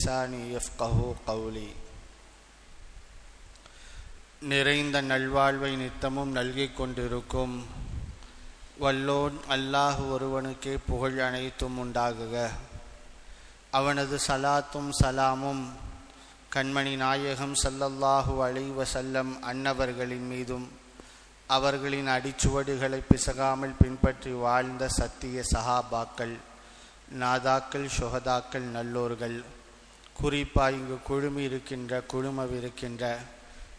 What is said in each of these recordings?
லிசானி எஃப்கஹு Cowley. நிறைந்த நல்வாழ்வை நித்தமும் நல்கிக் கொண்டிருக்கும் வல்லோன் அல்லாஹ் ஒருவனுக்கே புகழ் அனைத்தும் உண்டாகுக. அவனது சலாத்தும் சலாமும் கண்மணி நாயகம் சல்லல்லாஹு அலைவசல்லம் அன்னவர்களின் மீதும் அவர்களின் அடிச்சுவடுகளை பிசகாமல் பின்பற்றி வாழ்ந்த சத்திய சஹாபாக்கள் நாதாக்கள் சுகதாக்கள் நல்லோர்கள். குறிப்பாக இங்கு குழுமி இருக்கின்ற குழுமவிருக்கின்ற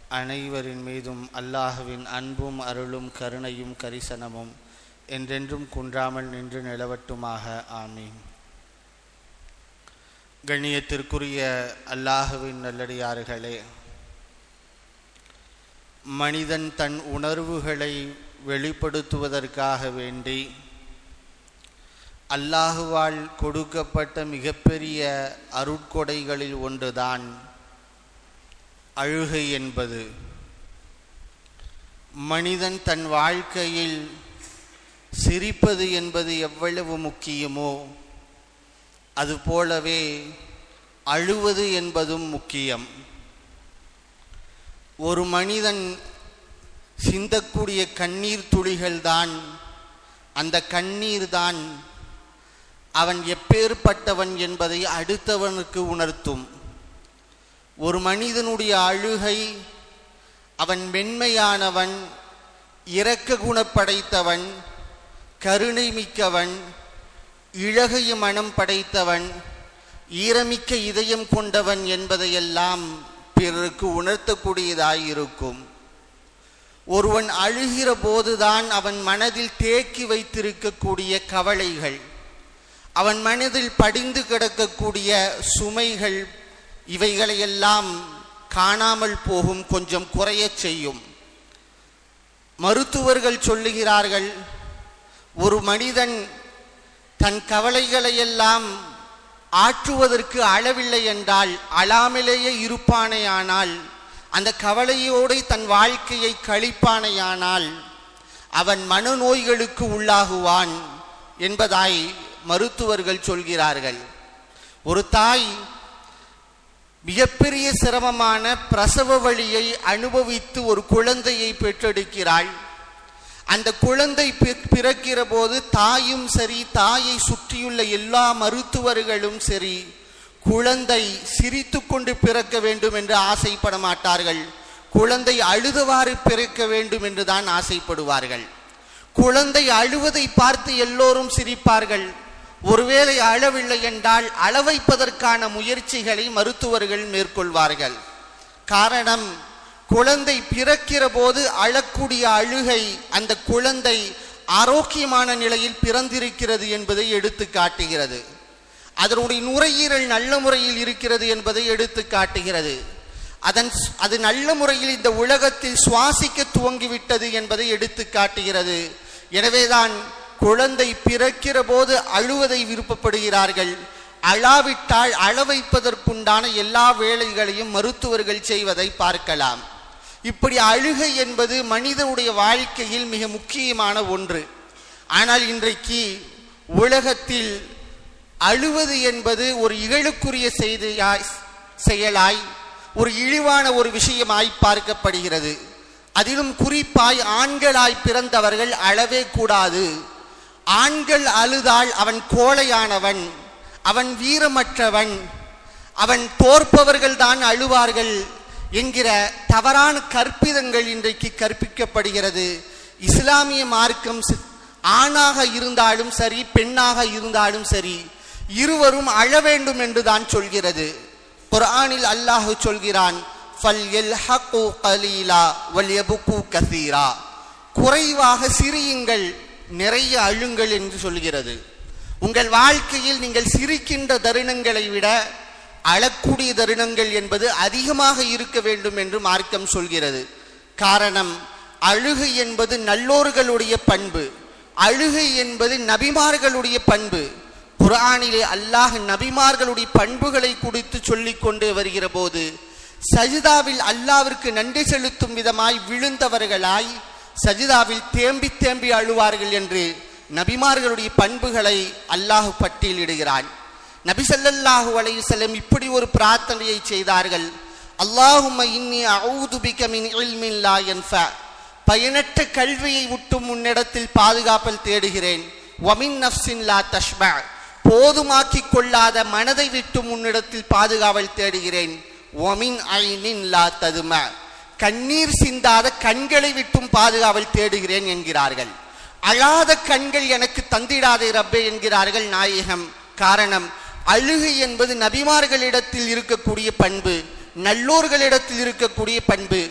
அனைவரின் மீதும் அல்லாஹுவின் அன்பும் அருளும் கருணையும் கரிசனமும் என்றென்றும் குன்றாமல் நின்று நிலவட்டுமாக. ஆமீன். கண்ணியத்திற்குரிய அல்லாஹுவின் நல்லடியார்களே மனிதன் தன் உணர்வுகளை வெளிப்படுத்துவதற்காக வேண்டி அல்லாஹுவால் கொடுக்கப்பட்ட மிகப்பெரிய அருட்கொடைகளில் ஒன்றுதான் அழுகை என்பது. மனிதன் தன் வாழ்க்கையில் சிரிப்பது என்பது எவ்வளவு முக்கியமோ அதுபோலவே அழுவது என்பதும் முக்கியம். ஒரு மனிதன் சிந்தக்கூடிய கண்ணீர் துளிகள்தான் அந்த கண்ணீர் தான் அவன் எப்பேற்பட்டவன் என்பதை அடுத்தவனுக்கு உணர்த்தும். ஒரு மனிதனுடைய அழுகை அவன் மென்மையானவன் இரக்க குணப்படைத்தவன் கருணை மிக்கவன் இழகைய மனம் படைத்தவன் ஈரமிக்க இதயம் கொண்டவன் என்பதையெல்லாம் பிறருக்கு உணர்த்தக்கூடியதாயிருக்கும். ஒருவன் அழுகிற போதுதான் அவன் மனதில் தேக்கி வைத்திருக்கக்கூடிய கவலைகள். அவன் மனதில் படிந்து கிடக்கக்கூடிய சுமைகள் இவைகளையெல்லாம் காணாமல் போகும் கொஞ்சம் குறையச் செய்யும். மருத்துவர்கள் சொல்லுகிறார்கள் ஒரு மனிதன் தன் கவலைகளையெல்லாம் ஆற்றுவதற்கு அளவில்லை என்றால் அழாமலேயே இருப்பானையானால் அந்த கவலையோடு தன் வாழ்க்கையை கழிப்பானேயானால் அவன் மனநோய்களுக்கு உள்ளாகுவான் என்பதாய் மருத்துவர்கள் சொல்கிறார்கள். ஒரு தாய் மிகப்பெரிய சிரமமான பிரசவ வழியை அனுபவித்து ஒரு குழந்தையை பெற்றெடுக்கிறாள். அந்த குழந்தை பிறக்கிற போது தாயும் சரி தாயை சுற்றியுள்ள எல்லா மருத்துவர்களும் சரி குழந்தை சிரித்து கொண்டு பிறக்க வேண்டும் என்று ஆசைப்பட மாட்டார்கள். குழந்தை அழுதவாறு பிறக்க வேண்டும் என்று தான் ஆசைப்படுவார்கள். குழந்தை அழுவதை பார்த்து எல்லோரும் சிரிப்பார்கள். ஒருவேளை அழவில்லை என்றால் அளவைப்பதற்கான முயற்சிகளை மருத்துவர்கள் மேற்கொள்வார்கள். காரணம் குழந்தை பிறக்கிற போது அழக்கூடிய அழுகை அந்த குழந்தை ஆரோக்கியமான நிலையில் பிறந்திருக்கிறது என்பதை எடுத்து காட்டுகிறது. அதனுடைய நுரையீரல் நல்ல முறையில் இருக்கிறது என்பதை எடுத்து காட்டுகிறது. அதன் அது நல்ல முறையில் இந்த உலகத்தில் சுவாசிக்க துவங்கிவிட்டது என்பதை எடுத்து காட்டுகிறது. எனவேதான் குழந்தை பிறக்கிற போது அழுவதை விருப்பப்படுகிறார்கள். அழாவிட்டால் அழ வைப்பதற்குண்டான எல்லா வேலைகளையும் மருத்துவர்கள் செய்வதை பார்க்கலாம். இப்படி அழுகை என்பது மனிதனுடைய வாழ்க்கையில் மிக முக்கியமான ஒன்று. ஆனால் இன்றைக்கு உலகத்தில் அழுவது என்பது ஒரு இகழுக்குரிய செய்தியாய் செயலாய் ஒரு இழிவான ஒரு விஷயமாய் பார்க்கப்படுகிறது. அதிலும் குறிப்பாய் ஆண்களாய் பிறந்தவர்கள் அழவே கூடாது. ஆண்கள் அழுதால் அவன் கோழையானவன் அவன் வீரமற்றவன் அவன் தோற்பவர்கள் தான் அழுவார்கள் என்கிற தவறான கற்பிதங்கள் இன்றைக்கு கற்பிக்கப்படுகிறது. இஸ்லாமிய மார்க்கம் ஆணாக இருந்தாலும் சரி பெண்ணாக இருந்தாலும் சரி இருவரும் அழ வேண்டும் என்று தான் சொல்கிறது. குரானில் அல்லாஹ் சொல்கிறான் குறைவாக சிரியுங்கள் நிறைய அழுங்கள் என்று சொல்கிறது. உங்கள் வாழ்க்கையில் நீங்கள் சிரிக்கின்ற தருணங்களை விட அழக்கூடிய தருணங்கள் என்பது அதிகமாக இருக்க வேண்டும் என்று மார்க்கம் சொல்கிறது. காரணம் அழுகை என்பது நல்லோர்களுடைய பண்பு. அழுகை என்பது நபிமார்களுடைய பண்பு. குரானிலே அல்லாஹ் நபிமார்களுடைய பண்புகளை குறித்து சொல்லிக் கொண்டு வருகிற போது சஜிதாவில் அல்லாவிற்கு நன்றி செலுத்தும் விதமாய் விழுந்தவர்களாய் சஜிதாவில் தேம்பி தேம்பி அழுவார்கள் என்று நபிமார்களுடைய பண்புகளை அல்லாஹு பட்டியலிடுகிறான் நபிசல்லாஹு அலையுசல்லம் இப்படி ஒரு பிரார்த்தனையை செய்தார்கள். அல்லாஹும இன்னி அஊது மின் இல்மின் லா பயனற்ற கல்வியை விட்டும் உன்னிடத்தில் பாதுகாப்பல் தேடுகிறேன். ஒமின் நஃப்ஸின் லா தஷ்பா. போதுமாக்கி கொள்ளாத மனதை விட்டும் உன்னிடத்தில் பாதுகாவல் தேடுகிறேன். ஒமின் ஐனின் லா ததும. கண்ணீர் சிந்தாத கண்களை விட்டும் பாதுகாவல் தேடுகிறேன் என்கிறார்கள். அழாத கண்கள் எனக்கு தந்திடாதே ரப்பே என்கிறார்கள் நாயகம். காரணம் அழுகை என்பது நபிமார்களிடத்தில் இருக்கக்கூடிய பண்பு நல்லோர்களிடத்தில் இருக்கக்கூடிய பண்பு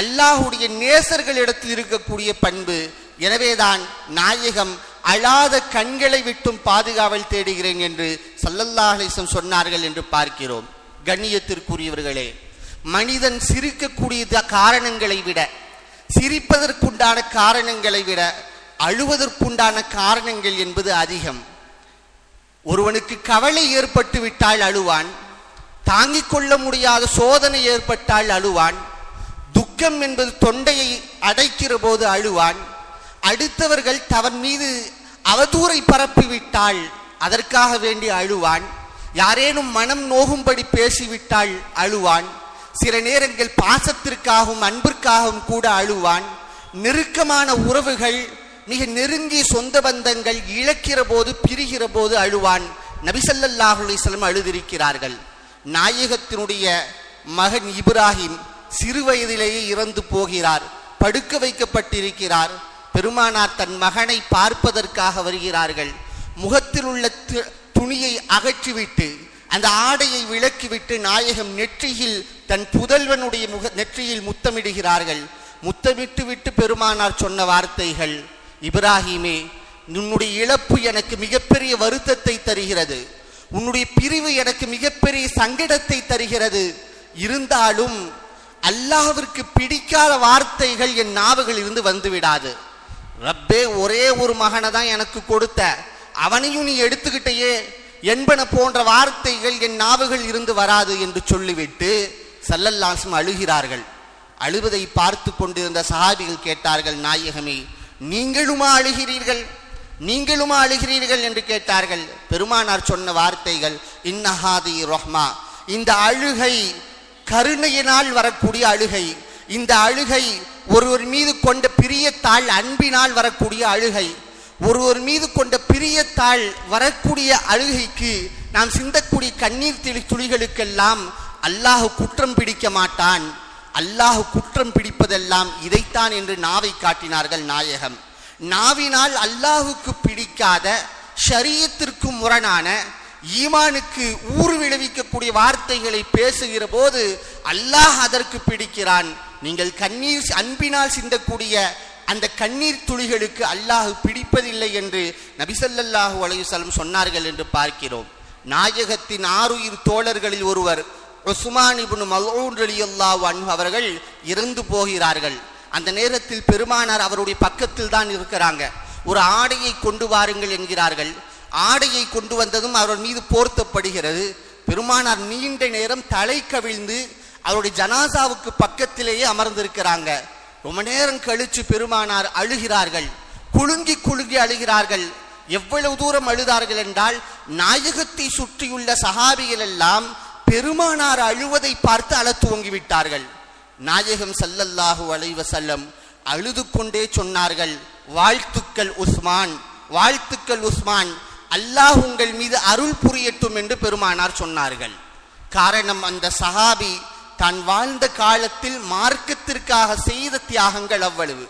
அல்லாஹுடைய நேசர்களிடத்தில் இருக்கக்கூடிய பண்பு. எனவேதான் நாயகம் அழாத கண்களை விட்டும் பாதுகாவல் தேடுகிறேன் என்று சல்லல்லாஹு சொன்னார்கள் என்று பார்க்கிறோம். கண்ணியத்திற்குரியவர்களே மனிதன் சிரிக்கக்கூடிய காரணங்களை விட சிரிப்பதற்குண்டான காரணங்களை விட அழுவதற்குண்டான காரணங்கள் என்பது அதிகம். ஒருவனுக்கு கவலை ஏற்பட்டு விட்டால் அழுவான் தாங்கிக் கொள்ள முடியாத சோதனை ஏற்பட்டால் அழுவான் துக்கம் என்பது தொண்டையை அடைக்கிற போது அழுவான் அடுத்தவர்கள் தவன் மீது அவதூறை பரப்பிவிட்டால் அதற்காக வேண்டி அழுவான் யாரேனும் மனம் நோகும்படி பேசிவிட்டால் அழுவான் சில நேரங்கள் பாசத்திற்காகவும் அன்பிற்காகவும் கூட அழுவான். நெருக்கமான உறவுகள் மிக நெருங்கிய சொந்த பந்தங்கள் இழக்கிற போது பிரிகிற போது அழுவான். நபிசல்லாஹு அழுதிருக்கிறார்கள். நாயகத்தினுடைய மகன் இப்ராஹிம் சிறு வயதிலேயே இறந்து போகிறார். படுக்க வைக்கப்பட்டிருக்கிறார். பெருமானார் தன் மகனை பார்ப்பதற்காக வருகிறார்கள். முகத்தில் உள்ள து- துணியை அகற்றிவிட்டு அந்த ஆடையை விலக்கிவிட்டு நாயகம் நெற்றியில் தன் புதல்வனுடைய முக நெற்றியில் முத்தமிடுகிறார்கள். முத்தமிட்டு விட்டு பெருமானார் சொன்ன வார்த்தைகள் இப்ராஹிமே உன்னுடைய இழப்பு எனக்கு மிகப்பெரிய வருத்தத்தை தருகிறது. உன்னுடைய பிரிவு எனக்கு மிகப்பெரிய சங்கடத்தை தருகிறது. இருந்தாலும் அல்லாவிற்கு பிடிக்காத வார்த்தைகள் என் நாவுகள் இருந்து வந்துவிடாது. ரப்பே ஒரே ஒரு மகனை தான் எனக்கு கொடுத்த. அவனையும் நீ எடுத்துக்கிட்டேயே. என்பன போன்ற வார்த்தைகள் என் நாவுகள் இருந்து வராது என்று சொல்லிவிட்டு சல்லல்லாசும் அழுகிறார்கள். அழுவதை பார்த்து கொண்டிருந்த சஹாபிகள் கேட்டார்கள் நாயகமே நீங்களுமா அழுகிறீர்கள்? நீங்களுமா அழுகிறீர்கள்? என்று கேட்டார்கள். பெருமானார் சொன்ன வார்த்தைகள் இன்னஹாதி ரஹ்மா. இந்த அழுகை கருணையினால் வரக்கூடிய அழுகை. இந்த அழுகை ஒருவர் மீது கொண்ட பிரியத்தால் அன்பினால் வரக்கூடிய அழுகை. ஒருவர் மீது கொண்ட பிரியத்தால் வரக்கூடிய அழுகைக்கு நாம் சிந்தக்கூடிய கண்ணீர் தெளி துளிகளுக்கெல்லாம் அல்லாஹ் குற்றம் பிடிக்க மாட்டான். அல்லாஹ் குற்றம் பிடிப்பதெல்லாம் இதைத்தான் என்று நாவை காட்டினார்கள் நாயகம். நாவினால் அல்லாஹுக்கு பிடிக்காத ஷரியத்திற்கு முரணான ஈமானுக்கு ஊறு விளைவிக்கக்கூடிய வார்த்தைகளை பேசுகிற போது அல்லாஹ் அதற்கு பிடிக்கிறான். நீங்கள் கண்ணீர் அன்பினால் சிந்தக்கூடிய அந்த கண்ணீர் துளிகளுக்கு அல்லாஹ் பிடிப்பதில்லை என்று நபிசல்லாஹு அலையுசல்லம் சொன்னார்கள் என்று பார்க்கிறோம். நாயகத்தின் ஆறுயிர் தோழர்களில் ஒருவர் உஸ்மான் இப்னு மல்ஊன் ரலியல்லாஹு அன்ஹு அவர்கள் இறந்து போகிறார்கள். அந்த நேரத்தில் பெருமானார் அவருடைய பக்கத்தில் தான் இருக்கிறாங்க. ஒரு ஆடையை கொண்டு வாருங்கள் என்கிறார்கள். ஆடையை கொண்டு வந்ததும் அவர் மீது போர்த்தப்படுகிறது. பெருமானார் நீண்ட நேரம் தலை கவிழ்ந்து அவருடைய ஜனாசாவுக்கு பக்கத்திலேயே அமர்ந்திருக்கிறாங்க. ரொம்ப நேரம் கழிச்சு பெருமானார் அழுகிறார்கள். குலுங்கி குலுங்கி அழுகிறார்கள். எவ்வளவு தூரம் அழுதார்கள் என்றால் நாயகத்தை சுற்றியுள்ள சகாபிகள் எல்லாம் பெருமானார் அழுவதை பார்த்து அழத் துவங்கிவிட்டார்கள் நாயகம் சல்லல்லாஹு அலைவ செல்லம் அழுது கொண்டே சொன்னார்கள் வாழ்த்துக்கள் உஸ்மான் வாழ்த்துக்கள் உஸ்மான் அல்லாஹ் உங்கள் மீது அருள் புரியட்டும் என்று பெருமானார் சொன்னார்கள். காரணம் அந்த சஹாபி தான் வாழ்ந்த காலத்தில் மார்க்கத்திற்காக செய்த தியாகங்கள் அவ்வளவு.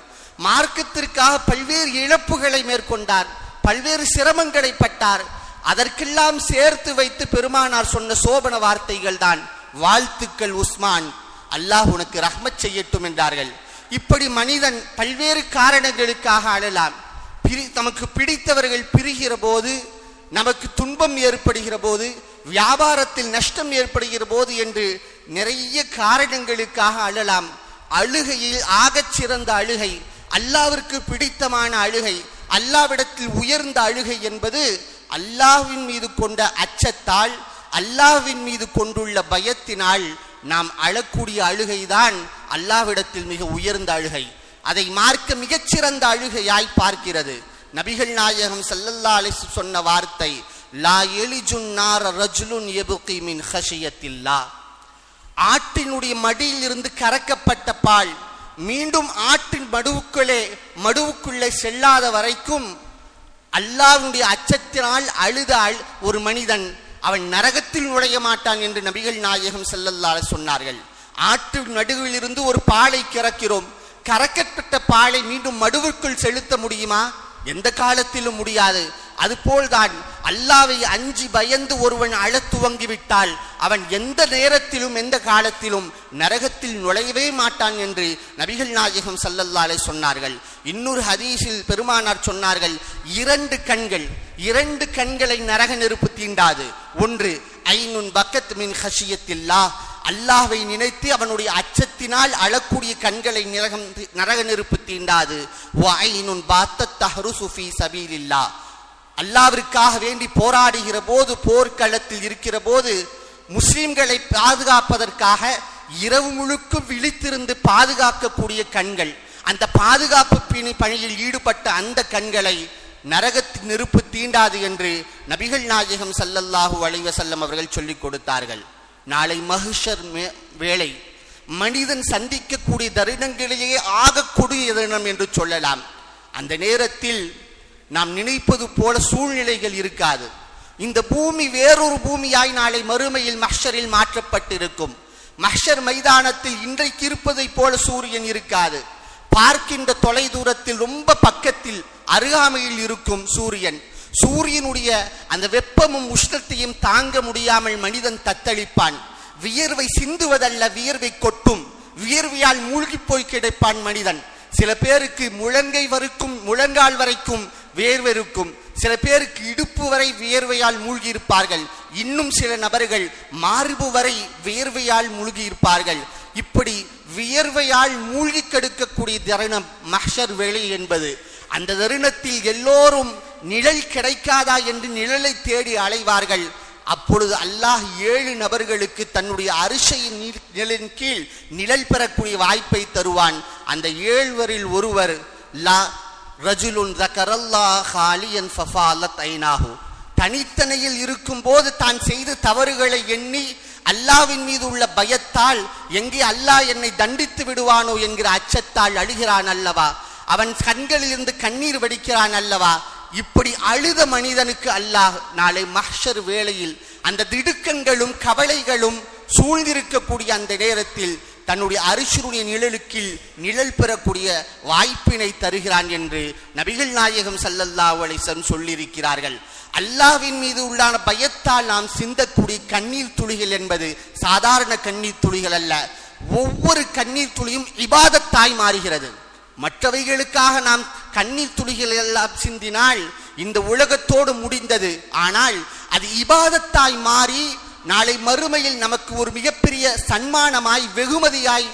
மார்க்கத்திற்காக பல்வேறு இழப்புகளை மேற்கொண்டார் பல்வேறு சிரமங்களை பட்டார். அதற்கெல்லாம் சேர்த்து வைத்து பெருமானார் சொன்ன சோபன வார்த்தைகள் தான் வாழ்த்துக்கள் உஸ்மான் அல்லாஹ் உனக்கு ரஹ்மத் செய்யட்டும் என்றார்கள். இப்படி மனிதன் பல்வேறு காரணங்களுக்காக அழலாம். பிரி தமக்கு பிடித்தவர்கள் பிரிகிற போது நமக்கு துன்பம் ஏற்படுகிற போது வியாபாரத்தில் நஷ்டம் ஏற்படுகிற போது என்று நிறைய காரணங்களுக்காக அழலாம். அழுகையில் ஆகச் சிறந்த அழுகை அல்லாவிற்கு பிடித்தமான அழுகை அல்லாவிடத்தில் உயர்ந்த அழுகை என்பது அல்லாவின் மீது கொண்ட அச்சத்தால் அல்லாவின் மீது கொண்டுள்ள பயத்தினால் நாம் அழக்கூடிய அழுகைதான் அல்லாஹ்விடத்தில் மிக உயர்ந்த அழுகை. அதை மார்க்க மிகச்சிறந்த அழுகையாய் பார்க்கிறது. நபிகள் நாயகம் சல்லல்லா அலைஹி சொன்ன வார்த்தை லா எலிஜுன் நார ரஜுலுன் எபுகி மின் ஹஷியத்தில்லா. ஆட்டினுடைய மடியில் இருந்து கறக்கப்பட்ட பால் மீண்டும் ஆட்டின் மடுவுக்குள்ளே மடுவுக்குள்ளே செல்லாத வரைக்கும் அல்லாவினுடைய அச்சத்தினால் அழுத ஒரு மனிதன் அவன் நரகத்தில் நுழைய மாட்டான் என்று நபிகள் நாயகம் ஸல்லல்லாஹு சொன்னார்கள். ஆற்று நடுவில் இருந்து ஒரு பாலை கிறக்கிறோம். கறக்கப்பட்ட பாலை மீண்டும் மடுவுக்குள் செலுத்த முடியுமா? எந்த காலத்திலும் முடியாது. அதுபோல்தான் அல்லாவை அஞ்சி பயந்து ஒருவன் அழத் துவங்கிவிட்டால் அவன் எந்த நேரத்திலும் எந்த காலத்திலும் நரகத்தில் நுழையவே மாட்டான் என்று நபிகள் நாயகம் சல்லல்லாலே சொன்னார்கள். இன்னொரு ஹதீஸில் பெருமானார் சொன்னார்கள் இரண்டு கண்கள் இரண்டு கண்களை நரக நெருப்பு தீண்டாது. ஒன்று ஐனுன் பக்கத் மின் ஹஷியத்தில்லா. அல்லாஹை நினைத்து அவனுடைய அச்சத்தினால் அழக்கூடிய கண்களை நிரகம் நரக நெருப்பு தீண்டாது. வ ஐனுன் பாத்தத் தஹ்ருசு சபீலில்லா. அல்லாவிற்காக வேண்டி போராடுகிற போது போர்க்களத்தில் இருக்கிற போது முஸ்லிம்களை பாதுகாப்பதற்காக இரவு முழுக்கும் விழித்திருந்து பாதுகாக்கக்கூடிய கண்கள் அந்த பாதுகாப்பு பிணி பணியில் ஈடுபட்ட அந்த கண்களை நரகத்தின் நெருப்பு தீண்டாது என்று நபிகள் நாயகம் சல்லல்லாஹு அலைஹி வஸல்லம் அவர்கள் சொல்லிக் கொடுத்தார்கள். நாளை மகிஷர் மே- வேளை மனிதன் சந்திக்கக்கூடிய தருணங்களிலேயே ஆகக்கூடிய தருணம் என்று சொல்லலாம். அந்த நேரத்தில் நாம் நினைப்பது போல சூழ்நிலைகள் இருக்காது. இந்த பூமி வேறொரு பூமியாய் நாளை மறுமையில் மஹ்ஷரில் மாற்றப்பட்டிருக்கும். மஹ்ஷர் மைதானத்தில் இன்றைக்கு இருப்பதைப் போல சூரியன் இருக்காது. பார்க்கின்ற தொலை தூரத்தில் ரொம்ப பக்கத்தில் அருகாமையில் இருக்கும் சூரியன். சூரியனுடைய அந்த வெப்பமும் உஷ்ணத்தையும் தாங்க முடியாமல் மனிதன் தத்தளிப்பான். வியர்வை சிந்துவதல்ல வியர்வை கொட்டும். வியர்வையால் மூழ்கி போய் கிடைப்பான் மனிதன். சில பேருக்கு முழங்கை வரைக்கும் முழங்கால் வரைக்கும் வேர்வருக்கும் சில பேருக்கு இடுப்பு வரை வியர்வையால் மூழ்கி இருப்பார்கள் இன்னும் சில நபர்கள் மார்பு வரை வியர்வையால் மூழ்கி இருப்பார்கள் இப்படி வியர்வையால் மூழ்கி கெடுக்கக்கூடிய தருணம் மஹ்ஷர் வேலை என்பது. அந்த தருணத்தில் எல்லோரும் நிழல் கிடைக்காதா என்று நிழலை தேடி அலைவார்கள். அப்பொழுது அல்லாஹ் ஏழு நபர்களுக்கு தன்னுடைய அரிசையின் நிழலின் கீழ் நிழல் பெறக்கூடிய வாய்ப்பை தருவான். அந்த ஏழ்வரில் ஒருவர் லா ரஜுலுன் ரகரல்லா ஹாலியன் ஃபஃபாலத் ஐனாஹு. தனித்தனையில் இருக்கும்போது தான் செய்த தவறுகளை எண்ணி அல்லாவின் மீது உள்ள பயத்தால் எங்கே அல்லாஹ் என்னை தண்டித்து விடுவானோ என்கிற அச்சத்தால் அழுகிறான் அல்லவா? அவன் கண்களிலிருந்து கண்ணீர் வடிக்கிறான் அல்லவா? இப்படி அழுத மனிதனுக்கு அல்லாஹ் நாளை மஹ்ஷர் வேளையில் அந்த திடுக்கங்களும் கவலைகளும் சூழ்ந்திருக்கக்கூடிய அந்த நேரத்தில் தன்னுடைய அரிசுடைய நிழலுக்கில் நிழல் பெறக்கூடிய வாய்ப்பினை தருகிறான் என்று நபிகள் நாயகம் சல்லல்லா அலிசன் சொல்லியிருக்கிறார்கள். அல்லாஹ்வின் மீது உள்ளான பயத்தால் நாம் சிந்தக்கூடிய கண்ணீர் துளிகள் என்பது சாதாரண கண்ணீர் துளிகள் அல்ல. ஒவ்வொரு கண்ணீர் துளியும் இபாதத்தாய் மாறுகிறது. மற்றவைகளுக்காக நாம் கண்ணீர் துளிகள் எல்லாம் சிந்தினால் இந்த உலகத்தோடு முடிந்தது. ஆனால் அது இபாதத்தாய் மாறி நாளை மறுமையில் நமக்கு ஒரு மிகப்பெரிய சன்மானமாய் வெகுமதியாய்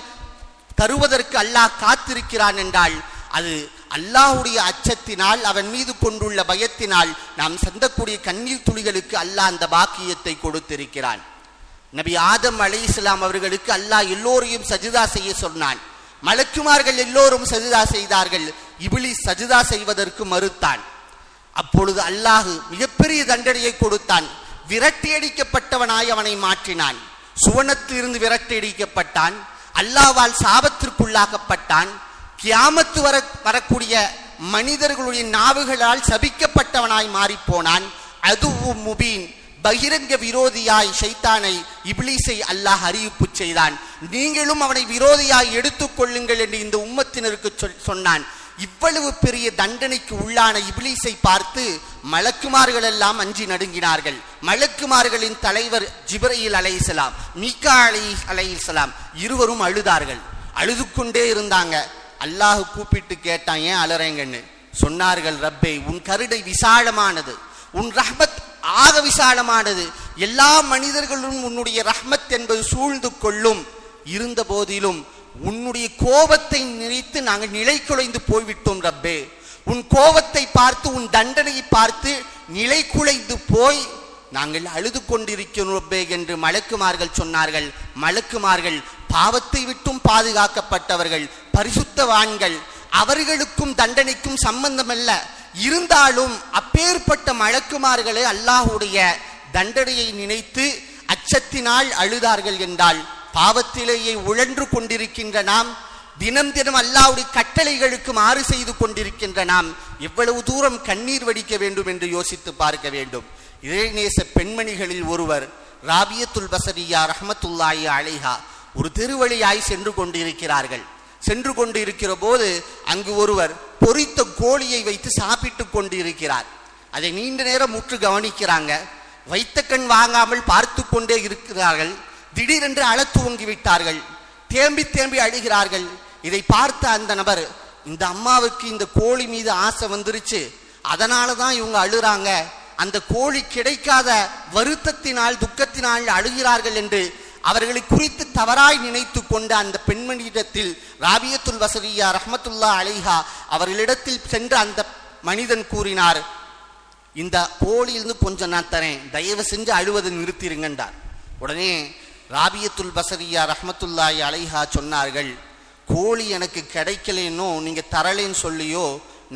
தருவதற்கு அல்லாஹ் காத்திருக்கிறான் என்றால் அது அல்லாஹ்வுடைய அச்சத்தினால் அவன் மீது கொண்டுள்ள பயத்தினால் நாம் சந்தக்கூடிய கண்ணீர் துளிகளுக்கு அல்லாஹ் அந்த பாக்கியத்தை கொடுத்திருக்கிறான். நபி ஆதம் அலைஹிஸ்ஸலாம் அவர்களுக்கு அல்லாஹ் எல்லோரையும் சஜிதா செய்ய சொன்னான். மலக்குமார்கள் எல்லோரும் சஜிதா செய்தார்கள். இபிலி சஜிதா செய்வதற்கு மறுத்தான். அப்பொழுது அல்லாஹு மிகப்பெரிய தண்டனையை கொடுத்தான். விரட்டியடிக்கப்பட்டவனாய் அவனை மாற்றினான். சுவனத்திலிருந்து விரட்டியடிக்கப்பட்டான். அல்லாவால் சாபத்திற்குள்ளாக்கப்பட்டான். கியாமத்து வர வரக்கூடிய மனிதர்களுடைய நாவுகளால் சபிக்கப்பட்டவனாய் மாறிப்போனான். அதுவும் முபீன் பகிரங்க விரோதியாய் ஷைத்தானை இப்ளீஸை அல்லாஹ் அறிவிப்பு செய்தான். நீங்களும் அவனை விரோதியாய் எடுத்துக்கொள்ளுங்கள் என்று இந்த உம்மத்தினருக்கு சொல்- சொன்னான். இவ்வளவு பெரிய தண்டனைக்கு உள்ளான இப்லீஸை பார்த்து மலக்குமார்கள் எல்லாம் அஞ்சி நடுங்கினார்கள். மலக்குமார்களின் தலைவர் ஜிப்ரயில் அலைஹிஸ்ஸலாம் மீகா அலை அலைஹிஸ்ஸலாம் இருவரும் அழுதார்கள். அழுது கொண்டே இருந்தாங்க. அல்லாஹ் கூப்பிட்டு கேட்டான் ஏன் அலறேங்கன்னு? சொன்னார்கள் ரப்பே உன் கருடை விசாலமானது உன் ரஹ்மத் ஆக விசாலமானது. எல்லா மனிதர்களும் உன்னுடைய ரஹ்மத் என்பது சூழ்ந்து கொள்ளும். இருந்த போதிலும் உன்னுடைய கோபத்தை நினைத்து நாங்கள் நிலை குலைந்து போய்விட்டோம் ரப்பே. உன் கோபத்தை பார்த்து உன் தண்டனையை பார்த்து நிலை குலைந்து போய் நாங்கள் அழுது கொண்டிருக்கிறோம் ரப்பே என்று மலக்குமார்கள் சொன்னார்கள். மலக்குமார்கள் பாவத்தை விட்டும் பாதுகாக்கப்பட்டவர்கள் பரிசுத்தவான்கள். அவர்களுக்கும் தண்டனைக்கும் சம்பந்தமல்ல. இருந்தாலும் அப்பேற்பட்ட மலக்குமார்களே அல்லாஹுடைய தண்டனையை நினைத்து அச்சத்தினால் அழுதார்கள் என்றால் பாவத்திலேயே உழன்று கொண்டிருக்கின்ற நாம் தினம் தினம் அல்லாவுடைய கட்டளைகளுக்கு மாறு செய்து கொண்டிருக்கின்ற நாம் எவ்வளவு தூரம் கண்ணீர் வடிக்க வேண்டும் என்று யோசித்து பார்க்க வேண்டும். இறைநேச பெண்மணிகளில் ஒருவர் ராபியத்துல் பசரியா ரஹமத்துல்லாயி அலைஹா ஒரு திருவழியாய் சென்று கொண்டிருக்கிறார்கள். சென்று கொண்டிருக்கிற போது அங்கு ஒருவர் பொரித்த கோழியை வைத்து சாப்பிட்டு கொண்டிருக்கிறார். அதை நீண்ட நேரம் முற்று கவனிக்கிறாங்க. வைத்த கண் வாங்காமல் பார்த்து கொண்டே இருக்கிறார்கள். திடீரென்று அழத் துவங்கி விட்டார்கள் தேம்பி தேம்பி அழுகிறார்கள். இதை பார்த்த அந்த நபர் இந்த அம்மாவுக்கு இந்த கோழி மீது ஆசை வந்துருச்சு. அதனால தான் இவங்க அழுறாங்க. அந்த கோழி கிடைக்காத வருத்தத்தினால் துக்கத்தினால் அழுகிறார்கள் என்று அவர்களை குறித்து தவறாய் நினைத்து கொண்ட அந்த பெண்மணியிடத்தில் ராபியத்துல் வசதியா ரஹமத்துல்லா அலிஹா அவர்களிடத்தில் சென்று அந்த மனிதன் கூறினார் இந்த கோழியிலிருந்து கொஞ்சம் நான் தரேன். தயவு செஞ்சு அழுவதை நிறுத்திருங்கன்றார். உடனே ராபியத்துல் பசரியா ரஹமத்துல்லாய் அலைஹா சொன்னார்கள் கோழி எனக்கு கிடைக்கலேன்னோ நீங்கள் தரலேன்னு சொல்லியோ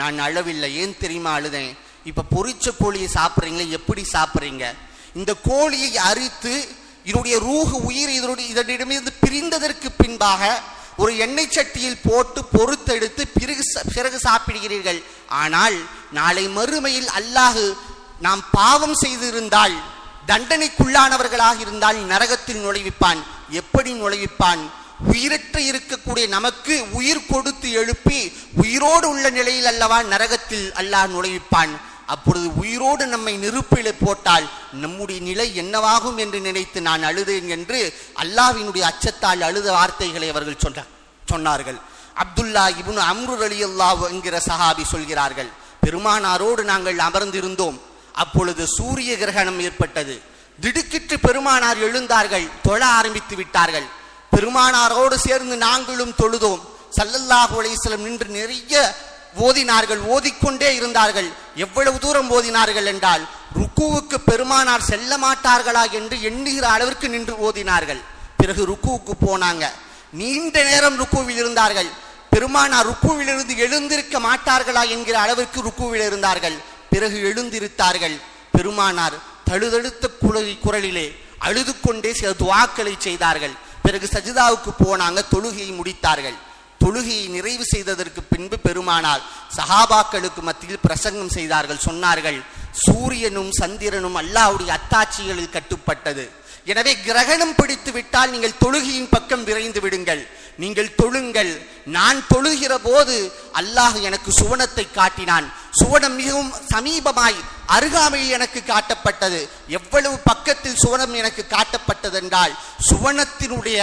நான் அழவில்லை. ஏன் தெரியுமா அழுதேன்? இப்போ பொறிச்ச கோழியை சாப்பிட்றீங்களே எப்படி சாப்பிட்றீங்க? இந்த கோழியை அரித்து இதனுடைய ரூஹு உயிர் இதனுடைய இதனிடமிருந்து பிரிந்ததற்கு பின்பாக ஒரு எண்ணெய் சட்டியில் போட்டு பொறுத்தெடுத்து பிறகு பிறகு சாப்பிடுகிறீர்கள். ஆனால் நாளை மறுமையில் அல்லாஹு நாம் பாவம் செய்திருந்தால் தண்டனைக்குள்ளானவர்களாக இருந்தால் நரகத்தில் நுழைவிப்பான். எப்படி நுழைவிப்பான்? உயிரற்ற இருக்கக்கூடிய நமக்கு உயிர் கொடுத்து எழுப்பி உயிரோடு உள்ள நிலையில் அல்லவா நரகத்தில் அல்லாஹ் நுழைவிப்பான். அப்பொழுது உயிரோடு நம்மை நெருப்பில போட்டால் நம்முடைய நிலை என்னவாகும் என்று நினைத்து நான் அழுதேன் என்று அல்லாஹ்வினுடைய அச்சத்தால் அழுத வார்த்தைகளை அவர்கள் சொன்ன சொன்னார்கள். அப்துல்லா இபுன் அம்ரு ரலியல்லாஹு என்கிற சஹாபி சொல்கிறார்கள் பெருமானாரோடு நாங்கள் அமர்ந்திருந்தோம். அப்பொழுது சூரிய கிரகணம் ஏற்பட்டது. திடுக்கிட்டு பெருமானார் எழுந்தார்கள் தொழ ஆரம்பித்து விட்டார்கள். பெருமானாரோடு சேர்ந்து நாங்களும் தொழுதோம். சல்லல்லாஹு அலைஹிஸ்ஸலாம் நின்று நிறைய ஓதினார்கள் ஓதிக்கொண்டே இருந்தார்கள். எவ்வளவு தூரம் ஓதினார்கள் என்றால் ருக்குவுக்கு பெருமானார் செல்ல மாட்டார்களா என்று எண்ணுகிற அளவிற்கு நின்று ஓதினார்கள். பிறகு ருக்குவுக்கு போனாங்க. நீண்ட நேரம் ருக்குவில் இருந்தார்கள். பெருமானார் ருக்குவிலிருந்து எழுந்திருக்க மாட்டார்களா என்கிற அளவிற்கு ருக்குவில் இருந்தார்கள். பிறகு எழுந்திருத்தார்கள். பெருமானார் தழுதழுத்த குரல் குரலிலே அழுது கொண்டே சில துவாக்களை செய்தார்கள். பிறகு சஜிதாவுக்கு போனாங்க தொழுகையை முடித்தார்கள். தொழுகையை நிறைவு செய்ததற்கு பின்பு பெருமானார் சஹாபாக்களுக்கு மத்தியில் பிரசங்கம் செய்தார்கள். சொன்னார்கள் சூரியனும் சந்திரனும் அல்லாவுடைய அத்தாட்சிகளில் கட்டுப்பட்டது. எனவே கிரகணம் பிடித்து விட்டால் நீங்கள் தொழுகையின் பக்கம் விரைந்து விடுங்கள். நீங்கள் தொழுங்கள். நான் தொழுகிற போது அல்லாஹ் எனக்கு சுவனத்தை காட்டினான். சுவனம் மிகவும் சமீபமாய் அருகாமையில் எனக்கு காட்டப்பட்டது. எவ்வளவு பக்கத்தில் சுவனம் எனக்கு காட்டப்பட்டது என்றால் சுவனத்தினுடைய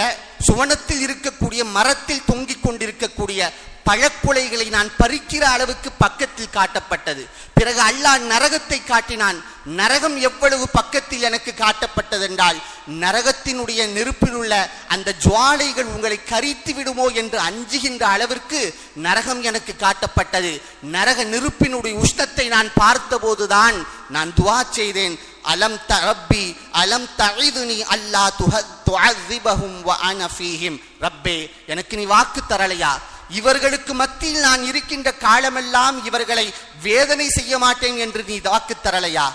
சுவனத்தில் இருக்கக்கூடிய மரத்தில் தொங்கிக் கொண்டிருக்கக்கூடிய பழக்குலைகளை நான் பறிக்கிற அளவுக்கு பக்கத்தில் காட்டப்பட்டது. பிறகு அல்லாஹ் நரகத்தை காட்டினான். நரகம் எவ்வளவு பக்கத்தில் எனக்கு காட்டப்பட்டது என்றால் நரகத்தினுடைய நெருப்பில் உள்ள அந்த ஜுவாலைகள் உங்களை கரித்து விடுமோ என்று அஞ்சுகின்ற அளவிற்கு நரகம் எனக்கு காட்டப்பட்டது. நரக நெருப்பினுடைய உஷ்ணத்தை நான் பார்த்தபோதுதான் நான் துவா செய்தேன். அலம் தரப்பி அலம் தழிதுனி அல்லா துஹ துஅذிபஹும் வ அன ரப்பே எனக்கு நீ வாக்கு தரலையா? இவர்களுக்கு மத்தியில் நான் இருக்கின்ற காலமெல்லாம் இவர்களை வேதனை செய்ய மாட்டேன் என்று நீ வாக்கு தரலையா?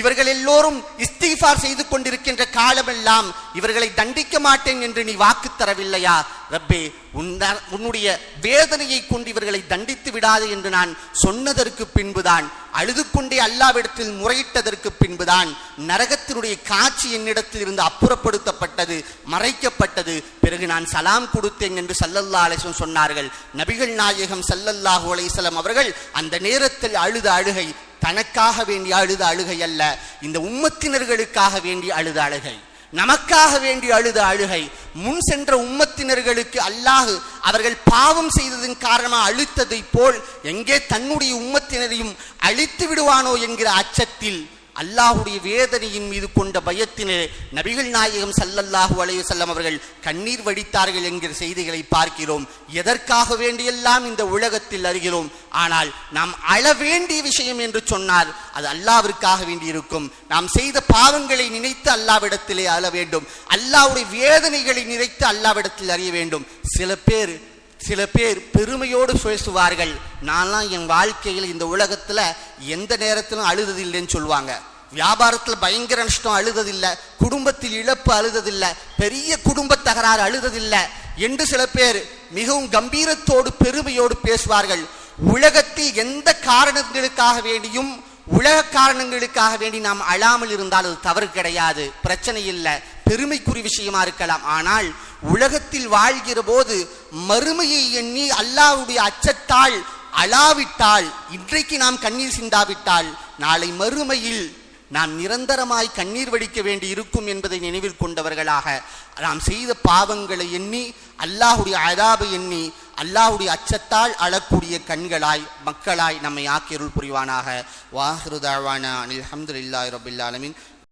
இவர்கள் எல்லோரும் இஸ்திஃபார் செய்து கொண்டிருக்கின்ற காலமெல்லாம் இவர்களை தண்டிக்க மாட்டேன் என்று நீ வாக்கு தரவில்லையா? ரப்பே உன்னுடைய வேதனையை கொண்டு இவர்களை தண்டித்து விடாது என்று நான் சொன்னதற்கு பின்புதான் அழுது கொண்டே அல்லாவிடத்தில் முறையிட்டதற்கு பின்புதான் நரகத்தினுடைய காட்சி என்னிடத்தில் இருந்து அப்புறப்படுத்தப்பட்டது மறைக்கப்பட்டது. பிறகு நான் சலாம் கொடுத்தேன் என்று சல்லல்லா அலிசம் சொன்னார்கள். நபிகள் நாயகம் சல்லல்லாஹு அலைஹிஸ்ஸலாம் அவர்கள் அந்த நேரத்தில் அழுத அழுகை தனக்காக வேண்டிய அழுத அழுகை அல்ல. இந்த உம்மத்தினர்களுக்காக வேண்டிய அழுத அழுகை. நமக்காக வேண்டி அழுத அழுகை. முன் சென்ற உம்மத்தினர்களுக்கு அல்லாஹு அவர்கள் பாவம் செய்ததன் காரணமாக அழுத்ததை போல் எங்கே தன்னுடைய உம்மத்தினரையும் அழித்து விடுவானோ என்கிற அச்சத்தில் அல்லாஹுடைய வேதனையின் மீது கொண்ட பயத்தினே நபிகள் நாயகம் சல்லல்லாஹு அலைய செல்லம் அவர்கள் கண்ணீர் வடித்தார்கள் என்கிற செய்திகளை பார்க்கிறோம். எதற்காக வேண்டியெல்லாம் இந்த உலகத்தில் அறிகிறோம்? ஆனால் நாம் அழ வேண்டிய விஷயம் என்று சொன்னால் அது அல்லாவிற்காக வேண்டி இருக்கும் நாம் செய்த பாவங்களை நினைத்து அல்லாவிடத்திலே அழ வேண்டும். அல்லாஹ்வுடைய வேதனைகளை நினைத்து அல்லாவிடத்தில் அறிய வேண்டும். சில பேர் சில பேர் பெருமையோடு பேசுவார்கள். நான்லாம் என் வாழ்க்கையில் இந்த உலகத்தில் எந்த நேரத்திலும் அழுததில்லைன்னு சொல்லுவாங்க. வியாபாரத்தில் பயங்கர நஷ்டம் அழுததில்லை. குடும்பத்தில் இழப்பு அழுததில்லை. பெரிய குடும்ப தகராறு அழுததில்லை. என்று சில பேர் மிகவும் கம்பீரத்தோடு பெருமையோடு பேசுவார்கள். உலகத்தில் எந்த காரணங்களுக்காக வேண்டியும் உலக காரணங்களுக்காக வேண்டி நாம் அழாமல் இருந்தால் அது தவறு கிடையாது. பிரச்சனை இல்லை. பெருமைக்குரிய விஷயமா இருக்கலாம். ஆனால் உலகத்தில் வாழ்கிற போது மறுமையை எண்ணி அல்லாஹ்வுடைய அச்சத்தால் அழாவிட்டால் இன்றைக்கு நாம் கண்ணீர் சிந்தாவிட்டால் நாளை மறுமையில் நாம் நிரந்தரமாய் கண்ணீர் வடிக்க வேண்டி இருக்கும் என்பதை நினைவில் கொண்டவர்களாக நாம் செய்த பாவங்களை எண்ணி அல்லாஹுடைய அதாபை எண்ணி அல்லாஹுடைய அச்சத்தால் அழக்கூடிய கண்களாய் மக்களாய் நம்மை ஆக்கியருள் புரிவானாக. வாஹிருதாவான அனில் அஹமதுல்லாஹி ரபில்